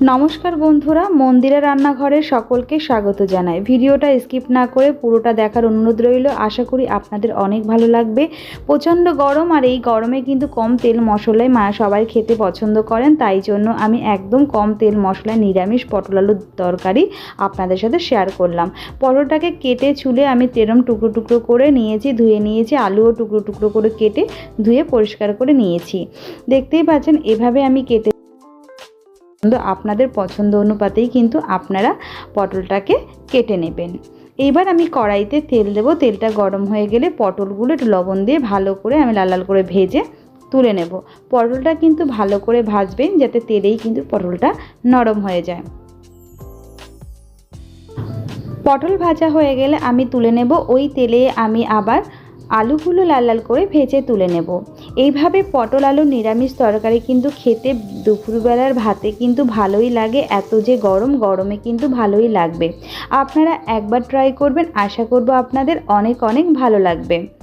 নমস্কার বন্ধুরা, মন্দিরা রান্নাঘরে সকলকে স্বাগত জানাই। ভিডিওটা স্কিপ না করে পুরোটা দেখার অনুরোধ রইল। আশা করি আপনাদের অনেক ভালো লাগবে। প্রচণ্ড গরম আর এই গরমে কিন্তু কম তেল মশলায় মা সবাই খেতে পছন্দ করেন। তাই জন্য আমি একদম কম তেল মশলায় নিরামিষ পটল আলুর তরকারি আপনাদের সাথে শেয়ার করলাম। পটলটাকে কেটে চুলে আমি তেরম টুকরো টুকরো করে নিয়েছি, ধুয়ে নিয়েছি, আলুও টুকরো টুকরো করে কেটে ধুয়ে পরিষ্কার করে নিয়েছি। দেখতেই পাচ্ছেন, এভাবে আমি কেটে কিন্তু আপনাদের পছন্দ অনুপাতেই কিন্তু আপনারা পটলটাকে কেটে নেবেন। এইবার আমি কড়াইতে তেল দেবো। তেলটা গরম হয়ে গেলে পটলগুলো একটু লবণ দিয়ে ভালো করে আমি লাল লাল করে ভেজে তুলে নেব। পটলটা কিন্তু ভালো করে ভাজবেন যাতে তেলেই কিন্তু পটলটা নরম হয়ে যায়। পটল ভাজা হয়ে গেলে আমি তুলে নেব। ওই তেলে আমি আবার আলুগুলো লাল লাল করে ভেজে তুলে নেব। এইভাবে পটল আলু নিরামিষ তরকারি কিন্তু খেতে দুপুরবেলার ভাতে কিন্তু ভালোই লাগে, এত যে গরম, গরমে কিন্তু ভালোই লাগবে। আপনারা একবার ট্রাই করবেন, আশা করব আপনাদের অনেক অনেক ভালো লাগবে।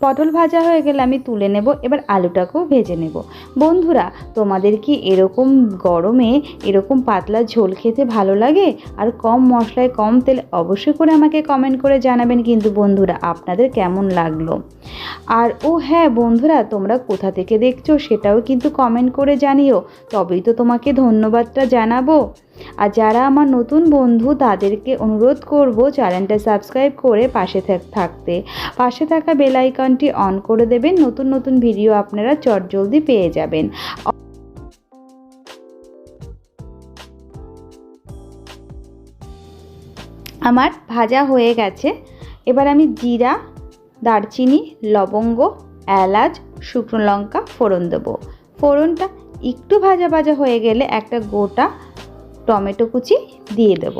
পটল ভাজা হয়ে গেলে আমি তুলে নেব, এবার আলুটাকেও ভেজে নেব। বন্ধুরা, তোমাদের কি এরকম গরমে এরকম পাতলা ঝোল খেতে ভালো লাগে? আর কম মশলায় কম তেল অবশ্যই করে আমাকে কমেন্ট করে জানাবেন কিন্তু বন্ধুরা, আপনাদের কেমন লাগল? আর ও হ্যাঁ বন্ধুরা, তোমরা কোথা থেকে দেখছ সেটাও কিন্তু কমেন্ট করে জানিও। তবেই তো তোমাকে ধন্যবাদটা জানাব। আর যারা আমার নতুন বন্ধু, তাদেরকে অনুরোধ করব চ্যানেলটা সাবস্ক্রাইব করে পাশে থাকতে। পাশে থাকা বেল আইকনটি অন করে দেবেন, নতুন নতুন ভিডিও আপনারা চটজলদি পেয়ে যাবেন। আমার ভাজা হয়ে গেছে। এবার আমি জিরা, দারচিনি, লবঙ্গ, এলাচ, শুকনো লঙ্কা ফোড়ন দেবো। ফোড়নটা একটু ভাজা ভাজা হয়ে গেলে একটা গোটা টমেটো কুচি দিয়ে দেব।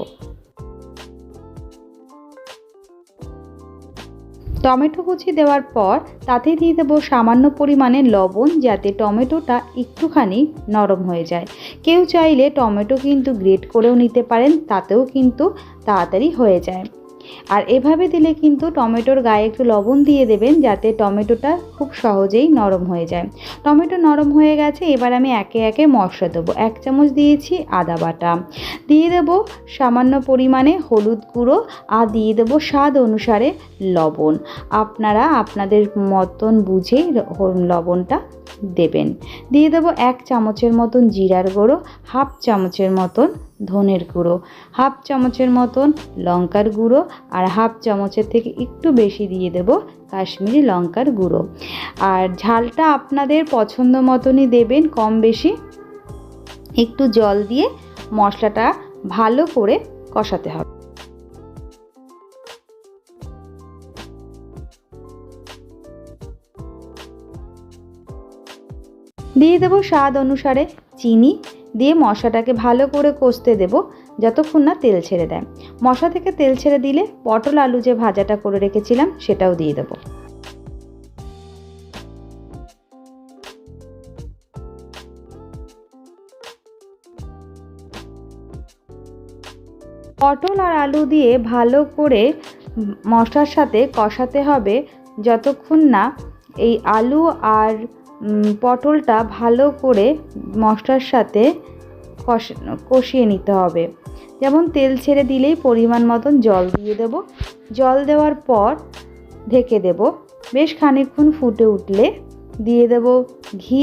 টমেটো কুচি দেওয়ার পর তাতে দিয়ে দেবো সামান্য পরিমাণে লবণ যাতে টমেটোটা একটুখানি নরম হয়ে যায়। কেউ চাইলে টমেটো কিন্তু গ্রেট করেও নিতে পারেন, তাতেও কিন্তু তাড়াতাড়ি হয়ে যায়। আর এভাবে দিলে কিন্তু টমেটোর গায়ে একটু লবণ দিয়ে দেবেন যাতে টমেটোটা খুব সহজেই নরম হয়ে যায়। টমেটো নরম হয়ে গেছে, এবার আমি একে একে মশলা দেবো। এক চামচ দিয়েছি আদা বাটা। দিয়ে দেবো সামান্য পরিমাণে হলুদ গুঁড়ো আর দিয়ে দেবো স্বাদ অনুসারে লবণ। আপনারা আপনাদের মতন বুঝেই লবণটা দেবেন। দিয়ে দেবো এক চামচের মতন জিরার গুঁড়ো, হাফ চামচের মতন ধনের গুঁড়ো, হাফ চামচের মতন লঙ্কার গুঁড়ো আর হাফ চামচের থেকে একটু বেশি দিয়ে দেব কাশ্মীরি লঙ্কার গুঁড়ো। আর ঝালটা আপনাদের পছন্দ মতনই দেবেন কম বেশি। একটু জল দিয়ে মশলাটা ভালো করে কষাতে হবে। দিয়ে দেবো স্বাদ অনুসারে চিনি দিয়ে মশাটাকে ভালো করে কষতে দেব, যতক্ষণ না তেল ছেড়ে দেয়। মশা থেকে তেল ছেড়ে দিলে পটল আলু যে ভাজাটা করে রেখেছিলাম সেটাও দিয়ে দেবো। পটল আর আলু দিয়ে ভালো করে মশলার সাথে কষাতে হবে, যতক্ষণ না এই আলু আর পটলটা ভালো করে মশলার সাথে কষিয়ে নিতে হবে। যেমন তেল ছেড়ে দিলেই পরিমাণ মতন জল দিয়ে দেব। জল দেওয়ার পর ঢেকে দেব। বেশ খানিকক্ষণ ফুটে উঠলে দিয়ে দেব ঘি,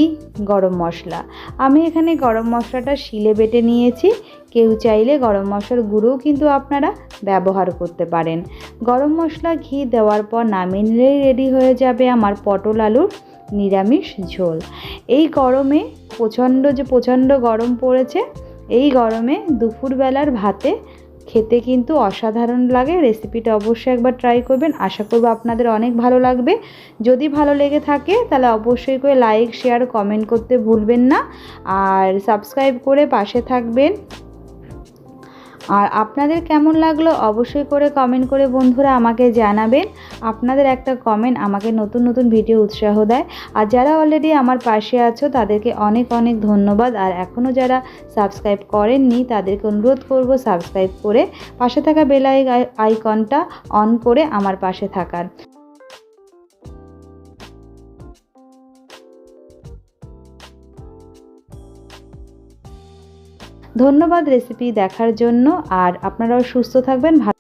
গরম মশলা। আমি এখানে গরম মশলাটা শিলে বেটে নিয়েছি। কেউ চাইলে গরম মশলার গুঁড়োও কিন্তু আপনারা ব্যবহার করতে পারেন। গরম মশলা ঘি দেওয়ার পর নামিয়ে রেডি হয়ে যাবে আমার পটল আলুর নিরামিষ ঝোল। এই গরমে প্রচণ্ড যে প্রচণ্ড গরম পড়েছে, এই গরমে দুপুরবেলার ভাতে খেতে কিন্তু অসাধারণ লাগে। রেসিপিটা অবশ্যই একবার ট্রাই করবেন। আশা করব আপনাদের অনেক ভালো লাগবে। যদি ভালো লেগে থাকে, তাহলে অবশ্যই করে লাইক শেয়ার কমেন্ট করতে ভুলবেন না। আর সাবস্ক্রাইব করে পাশে থাকবেন। আর আপনাদের কেমন লাগল অবশ্যই করে কমেন্ট করে বন্ধুরা আমাকে জানাবেন। আপনাদের একটা কমেন্ট আমাকে নতুন নতুন ভিডিও উৎসাহ দেয়। আর যারা অলরেডি আমার পাশে আছো, তাদেরকে অনেক অনেক ধন্যবাদ। আর এখনও যারা সাবস্ক্রাইব করেননি, তাদেরকে অনুরোধ করব সাবস্ক্রাইব করে পাশে থাকা বেল আইকনটা অন করে আমার পাশে থাকার। ধন্যবাদ রেসিপি দেখার জন্য আর আপনারাও সুস্থ থাকবেন ভালো